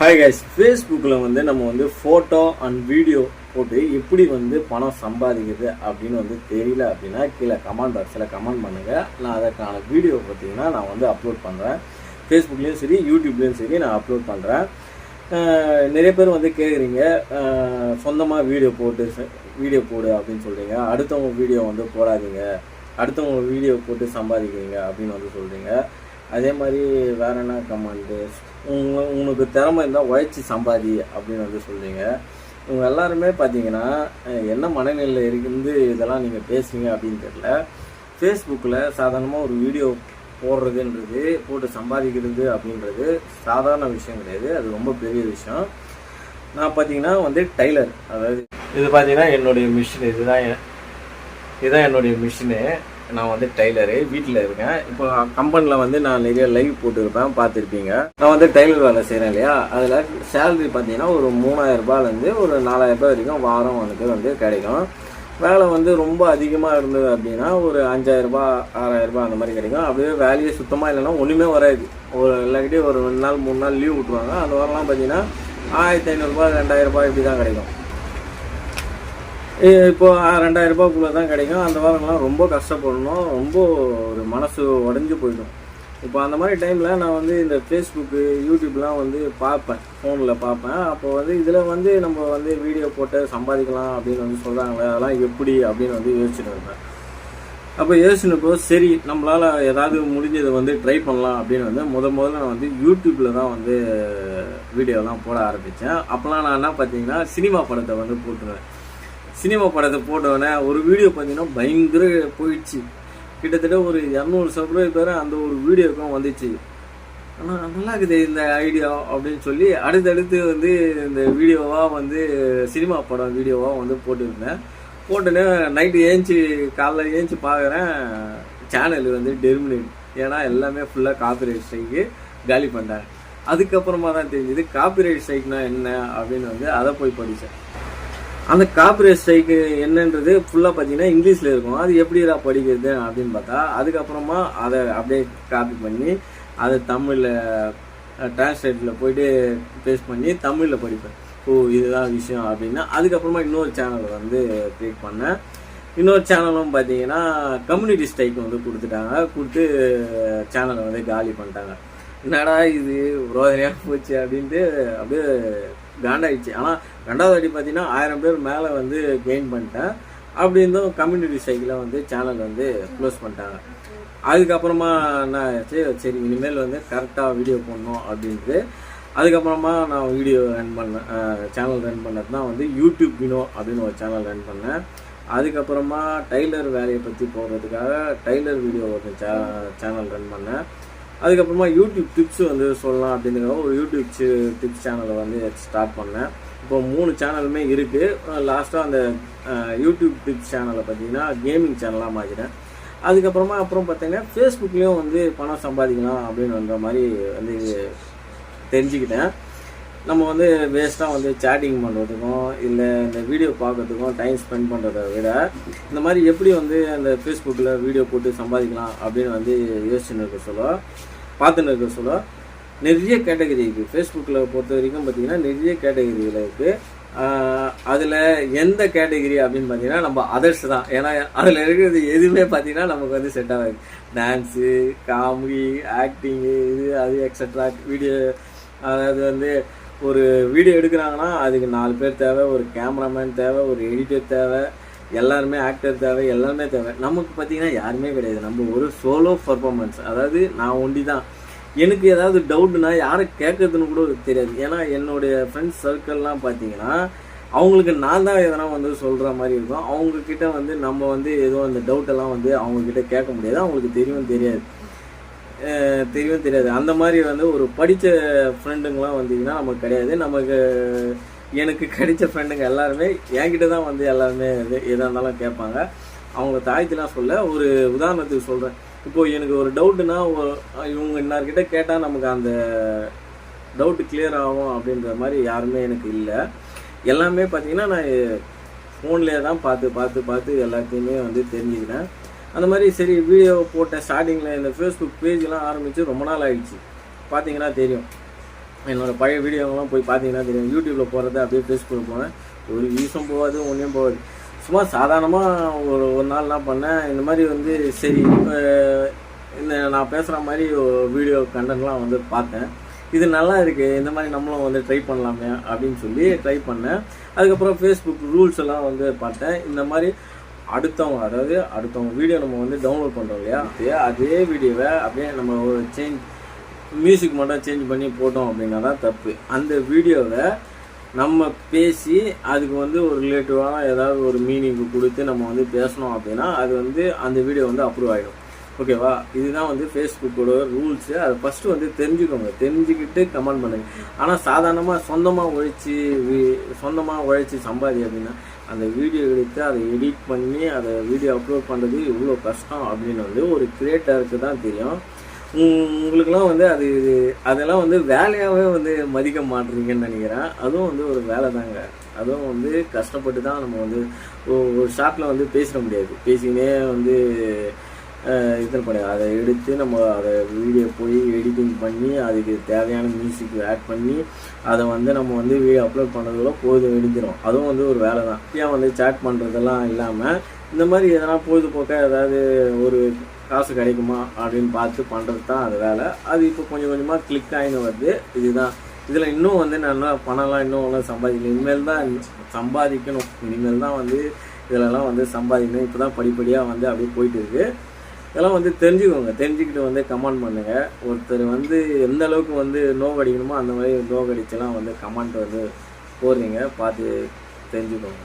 Hi guys ஃபேஸ்புக்கில் வந்து நம்ம வந்து ஃபோட்டோ அண்ட் வீடியோ போட்டு எப்படி வந்து பணம் சம்பாதிக்கிறது அப்படின்னு வந்து தெரியல அப்படின்னா கீழே கமெண்ட் பாக்ஸில் கமெண்ட் பண்ணுங்கள் நான் அதற்கான வீடியோ பார்த்தீங்கன்னா நான் வந்து அப்லோட் பண்ணுறேன் ஃபேஸ்புக்லேயும் சரி யூடியூப்லேயும் சரி நான் அப்லோட் பண்ணுறேன் நிறைய பேர் வந்து கேட்குறீங்க சொந்தமாக வீடியோ போட்டு வீடியோ போடு அப்படின்னு சொல்கிறீங்க அடுத்தவங்க வீடியோ வந்து போடாதீங்க. அடுத்தவங்க வீடியோ போட்டு சம்பாதிக்கிறீங்க அப்படின்னு வந்து சொல்கிறீங்க அதே மாதிரி வேற என்ன கமாண்டு உங்க உனக்கு திறமை இருந்தால் உழைச்சி சம்பாதி அப்படின்னு வந்து சொல்கிறீங்க இவங்க எல்லாருமே பார்த்தீங்கன்னா என்ன மனநிலையில் இருந்து இதெல்லாம் நீங்கள் பேசுவீங்க அப்படின்னு தெரியல. ஃபேஸ்புக்கில் சாதாரணமாக ஒரு வீடியோ போடுறதுன்றது போட்டு சம்பாதிக்கிறது அப்படின்றது சாதாரண விஷயம் கிடையாது. அது ரொம்ப பெரிய விஷயம். நான் பார்த்தீங்கன்னா வந்து டைலர் அதாவது இது பார்த்தீங்கன்னா என்னுடைய மிஷின் இதுதான் இதுதான் என்னுடைய மிஷினு நான் வந்து டைலரு வீட்டில் இருக்கேன். இப்போ கம்பெனியில் வந்து நான் நிறைய லைவ் போட்டுருப்பேன் பார்த்துருப்பீங்க. நான் வந்து டைலர் வேலை செய்கிறேன் இல்லையா? அதில் சேலரி பார்த்தீங்கன்னா ஒரு மூணாயிரரூபாலேருந்து ஒரு நாலாயிரம் ரூபாய் வரைக்கும் வாரம் எனக்கு வந்து கிடைக்கும். வேலை வந்து ரொம்ப அதிகமாக இருந்தது அப்படின்னா ஒரு அஞ்சாயிரரூபா ஆறாயிரரூபா ஆறாயிரம் ரூபாய் அந்த மாதிரி கிடைக்கும். அப்படியே வேலையே சுத்தமாக இல்லைன்னா ஒன்றுமே வராது. ஒரு எல்லாக்கிட்டே ஒரு ரெண்டு நாள் மூணு நாள் லீவ் விட்டுருவாங்க. அந்த வாரம்லாம் பார்த்தீங்கன்னா ஆயிரத்தி ஐநூறுரூபா ரெண்டாயிரம் ரூபாய் இப்படி தான் கிடைக்கும். இப்போது இப்போ ரெண்டாயிரம் ரூபாய்க்குள்ளே தான் கிடைக்கும். அந்த வாரம்லாம் ரொம்ப கஷ்டப்படணும். ரொம்ப ஒரு மனசு உடஞ்சி போயிடும். இப்போ அந்த மாதிரி டைமில் நான் வந்து இந்த ஃபேஸ்புக்கு யூடியூப்லாம் வந்து பார்ப்பேன். ஃபோனில் பார்ப்பேன். அப்போ வந்து இதில் வந்து நம்ம வந்து வீடியோ போட்டு சம்பாதிக்கலாம் அப்படின்னு வந்து சொல்கிறாங்களே அதெல்லாம் எப்படி அப்படின்னு வந்து யோசிச்சுட்டு இருப்பேன். அப்போ யோசிச்சுனப்போ சரி நம்மளால் ஏதாவது முடிஞ்சதை வந்து ட்ரை பண்ணலாம் அப்படின்னு வந்து முத முதல்ல நான் வந்து யூடியூப்பில் தான் வந்து வீடியோலாம் போட ஆரம்பித்தேன் அப்போலாம் நான் என்ன பார்த்தீங்கன்னா சினிமா படத்தை வந்து போட்டுருவேன். சினிமா படத்தை போட்டோன்னே ஒரு வீடியோ பார்த்தீங்கன்னா பயங்கர போயிடுச்சு. கிட்டத்தட்ட ஒரு இரநூறு சப்ஸ்கிரைபர் அந்த ஒரு வீடியோக்கும் வந்துச்சு. ஆனால் நல்லா இருக்குது இந்த ஐடியா அப்படின்னு சொல்லி அடுத்தடுத்து வந்து இந்த வீடியோவாக வந்து சினிமா படம் வீடியோவாக வந்து போட்டுருந்தேன். போட்டுன்னு நைட்டு ஏஞ்சி காலைல ஏஞ்சி பார்க்குறேன் சேனல் வந்து டெர்மினேட் ஏன்னா எல்லாமே ஃபுல்லாக காப்பிரைட் ஸ்ட்ரைக்கு காலி பண்ணிட்டாங்க அதுக்கப்புறமா தான் தெரிஞ்சுது காப்பிரைட் ஸ்ட்ரைக்னா என்ன அப்படின்னு வந்து அதை போய் படித்தேன் அந்த காப்பிரைட் ஸ்ட்ரைக்கு என்னன்றது ஃபுல்லாக பார்த்தீங்கன்னா இங்கிலீஷில் இருக்கும். அது எப்படிடா படிக்கிறது அப்படின்னு பார்த்தா அதுக்கப்புறமா அதை அப்படியே காப்பி பண்ணி அதை தமிழில் டிரான்ஸ்லேட்டில் போயிட்டு பேஸ்ட் பண்ணி தமிழில் படிப்பேன். ஓ இதுதான் விஷயம் அப்படின்னா அதுக்கப்புறமா இன்னொரு சேனல் வந்து க்ரியேட் பண்ணேன். இன்னொரு சேனலும் பார்த்தீங்கன்னா கம்யூனிட்டி ஸ்ட்ரைக் வந்து கொடுத்துட்டாங்க. கொடுத்து சேனலை வந்து காலி பண்ணிட்டாங்க. என்னடா இது ரோதனையாக போச்சு அப்படின்ட்டு அப்படியே காண்டாயிடுச்சு. ஆனால் ரெண்டாவது அடி பார்த்தீங்கன்னா ஆயிரம் பேர் மேலே வந்து கெயின் பண்ணிட்டேன். அப்படி இருந்தும் கம்யூனிட்டி சைக்கிளை வந்து சேனல் வந்து க்ளோஸ் பண்ணிட்டாங்க. அதுக்கப்புறமா என்ன சரி சரி இனிமேல் வந்து கரெக்டாக வீடியோ போடணும் அப்படின்ட்டு. அதுக்கப்புறமா நான் வீடியோ ரன் பண்ணேன். சேனல் ரன் பண்ணது தான் வந்து யூடியூப் வினோ அப்படின்னு ஒரு சேனல் ரன் பண்ணேன். அதுக்கப்புறமா டைலர் வேலையை பற்றி போடுறதுக்காக டைலர் வீடியோ ஒரு சேனல் ரன் பண்ணேன். அதுக்கப்புறமா யூடியூப் டிப்ஸ் வந்து சொல்லலாம் அப்படிங்கிற ஒரு யூடியூப் டிப்ஸ் சேனலை வந்து ஸ்டார்ட் பண்ணேன். இப்போ மூணு சேனலுமே இருக்குது லாஸ்ட்டாக அந்த யூடியூப் டிப்ஸ் சேனலை பார்த்தீங்கன்னா கேமிங் சேனலாக மாற்றிட்டேன் அதுக்கப்புறமா அப்புறம் பார்த்தீங்கன்னா ஃபேஸ்புக்லேயும் வந்து பணம் சம்பாதிக்கலாம் அப்படின்னு மாதிரி வந்து தெரிஞ்சுக்கிட்டேன். நம்ம வந்து வேஸ்ட்டாக வந்து சேட்டிங் பண்ணுறதுக்கும் இல்லை இந்த வீடியோ பார்க்கறதுக்கும் டைம் ஸ்பெண்ட் பண்ணுறத விட இந்த மாதிரி எப்படி வந்து அந்த ஃபேஸ்புக்கில் வீடியோ போட்டு சம்பாதிக்கலாம் அப்படின்னு வந்து யோசிச்சுன்னு இருக்க சொல்ல பார்த்துன்னு இருக்க சொல்ல நிறைய கேட்டகரி இருக்குது ஃபேஸ்புக்கில் பொறுத்த வரைக்கும் பார்த்தீங்கன்னா நிறைய கேட்டகரியில் இருக்குது அதில் எந்த கேட்டகரி அப்படின்னு பார்த்தீங்கன்னா நம்ம அதர்ஸ் தான். ஏன்னா அதில் இருக்கிறது எதுவுமே பார்த்தீங்கன்னா நமக்கு வந்து செட் ஆகாது. டான்ஸு காமெடி ஆக்டிங்கு இது அது எக்ஸட்ரா வீடியோ அதாவது வந்து ஒரு வீடியோ எடுக்கிறாங்கன்னா அதுக்கு நாலு பேர் தேவை ஒரு கேமராமேன் தேவை ஒரு எடிட்டர் தேவை எல்லாருமே ஆக்டர் தேவை எல்லாமே தேவை. நமக்கு பார்த்தீங்கன்னா யாருமே கிடையாது. நம்ம ஒரு சோலோ பர்ஃபார்மன்ஸ் அதாவது நான் ஒண்டி தான் எனக்கு ஏதாவது டவுட்னா யாரை கேட்கறதுன்னு கூட தெரியாது. ஏன்னா என்னுடைய ஃப்ரெண்ட்ஸ் சர்க்கிள்லாம் பார்த்தீங்கன்னா அவங்களுக்கு நான் தான் எதனா வந்து சொல்கிற மாதிரி இருக்கும். அவங்கக்கிட்ட வந்து நம்ம வந்து ஏதோ அந்த டவுட்டெல்லாம் வந்து அவங்கக்கிட்ட கேட்க முடியாது. அவங்களுக்கு தெரியும் தெரியாது. தெரியும் தெரியாது. அந்த மாதிரி வந்து ஒரு படித்த ஃப்ரெண்டுங்களாம் வந்தீங்கன்னா நமக்கு கிடையாது. நமக்கு எனக்கு கிடைச்ச ஃப்ரெண்டுங்க எல்லாருமே என்கிட்ட தான் வந்து எல்லாருமே இது எதாக இருந்தாலும் கேட்பாங்க. அவங்க தாய்த்திலாம் சொல்ல ஒரு உதாரணத்துக்கு சொல்கிறேன் இப்போது எனக்கு ஒரு டவுட்டுனா இவங்க இன்னார்கிட்ட கேட்டால் நமக்கு அந்த டவுட்டு கிளியர் ஆகும் அப்படின்ற மாதிரி யாருமே எனக்கு இல்லை. எல்லாமே பார்த்தீங்கன்னா நான் ஃபோன்லேயே தான் பார்த்து பார்த்து பார்த்து எல்லாத்தையுமே வந்து தெரிஞ்சுக்கிறேன் அந்த மாதிரி சரி வீடியோ போட்டேன் ஸ்டார்டிங்கில் இந்த ஃபேஸ்புக் பேஜ்லாம் ஆரம்பித்து ரொம்ப நாள் ஆகிடுச்சு பார்த்தீங்கன்னா தெரியும். என்னோட பழைய வீடியோங்கெல்லாம் போய் பார்த்தீங்கன்னா தெரியும். யூடியூப்பில் போகிறது அப்படியே ஃபேஸ்புக்கில் போனேன் ஒரு வியூஸும் போகாது ஒன்றும் போகாது. சும்மா சாதாரணமாக ஒரு ஒரு நாள் என்ன பண்ணேன். இந்த மாதிரி வந்து சரி இப்போ இந்த நான் பேசுகிற மாதிரி வீடியோ கண்டென்ட்லாம் வந்து பார்த்தேன். இது நல்லா இருக்குது இந்த மாதிரி நம்மளும் வந்து ட்ரை பண்ணலாமே அப்படின்னு சொல்லி ட்ரை பண்ணேன். அதுக்கப்புறம் ஃபேஸ்புக் ரூல்ஸ் எல்லாம் வந்து பார்த்தேன். இந்த மாதிரி அடுத்தவங்க அதாவது அடுத்தவங்க வீடியோ நம்ம வந்து டவுன்லோட் பண்ணுறோம் இல்லையா? அதே அதே வீடியோவை அப்படியே நம்ம ஒரு சேஞ்ச் மியூசிக் மட்டும் சேஞ்ச் பண்ணி போட்டோம் அப்படின்னா தான் தப்பு. அந்த வீடியோவை நம்ம பேசி அதுக்கு வந்து ஒரு ரிலேட்டிவான ஏதாவது ஒரு மீனிங் கொடுத்து நம்ம வந்து பேசணும் அப்படின்னா அது வந்து அந்த வீடியோ வந்து அப்ரூவ் ஆகிடும் ஓகேவா? இதுதான் வந்து ஃபேஸ்புக்கோட ரூல்ஸு அதை ஃபஸ்ட்டு வந்து தெரிஞ்சுக்கோங்க. தெரிஞ்சுக்கிட்டு கமெண்ட் பண்ணுங்க. ஆனால் சாதாரணமாக சொந்தமாக உழைச்சி சொந்தமாக உழைச்சி சம்பாதி அப்படின்னா அந்த வீடியோ எடுத்து அதை எடிட் பண்ணி அதை வீடியோ அப்லோட் பண்ணுறது இவ்வளோ கஷ்டம் அப்படின்னு வந்து ஒரு கிரியேட்டருக்கு தான் தெரியும். உங்களுக்குலாம் வந்து அது அதெல்லாம் வந்து வேலையாகவே வந்து மதிக்க மாட்டுறீங்கன்னு நினைக்கிறேன். அதுவும் வந்து ஒரு வேலை தாங்க. அதுவும் வந்து கஷ்டப்பட்டு தான் நம்ம வந்து ஒ- ஒரு ஷாட்டில் வந்து பேசிட முடியாது. பேசினே வந்து இதில் பண்ணி. அதை எடுத்து நம்ம அதை வீடியோ போய் எடிட்டிங் பண்ணி அதுக்கு தேவையான மியூசிக் ஆட் பண்ணி அதை வந்து நம்ம வந்து வீடியோ அப்லோட் பண்ணுறதுக்குள்ள போதும் விடிஞ்சிடும் அதுவும் வந்து ஒரு வேலை தான். ஏன் வந்து சேட் பண்ணுறதெல்லாம் இல்லாமல் இந்த மாதிரி எதனா பொழுதுபோக்காக ஏதாவது ஒரு காசு கிடைக்குமா அப்படின்னு பார்த்து பண்ணுறது தான் அது வேலை. அது இப்போ கொஞ்சம் கொஞ்சமாக கிளிக் ஆகின்னு வருது. இதுதான். இதில் இன்னும் வந்து நான் பணம்லாம் இன்னும் ஒன்றும் சம்பாதிக்கணும் இனிமேல் தான் சம்பாதிக்கணும். இனிமேல் தான் வந்து இதிலலாம் வந்து சம்பாதிக்கணும். இப்போ தான் படிப்படியாக வந்து அப்படியே போயிட்டு இருக்குது இதெல்லாம் வந்து தெரிஞ்சுக்கோங்க. தெரிஞ்சுக்கிட்டு வந்து கமெண்ட் பண்ணுங்கள் ஒருத்தர் வந்து எந்த அளவுக்கு வந்து நோவு அடிக்கணுமோ அந்த மாதிரி நோவு அடிச்செல்லாம் வந்து கமெண்ட் வந்து போடுறீங்க. பார்த்து தெரிஞ்சுக்கோங்க.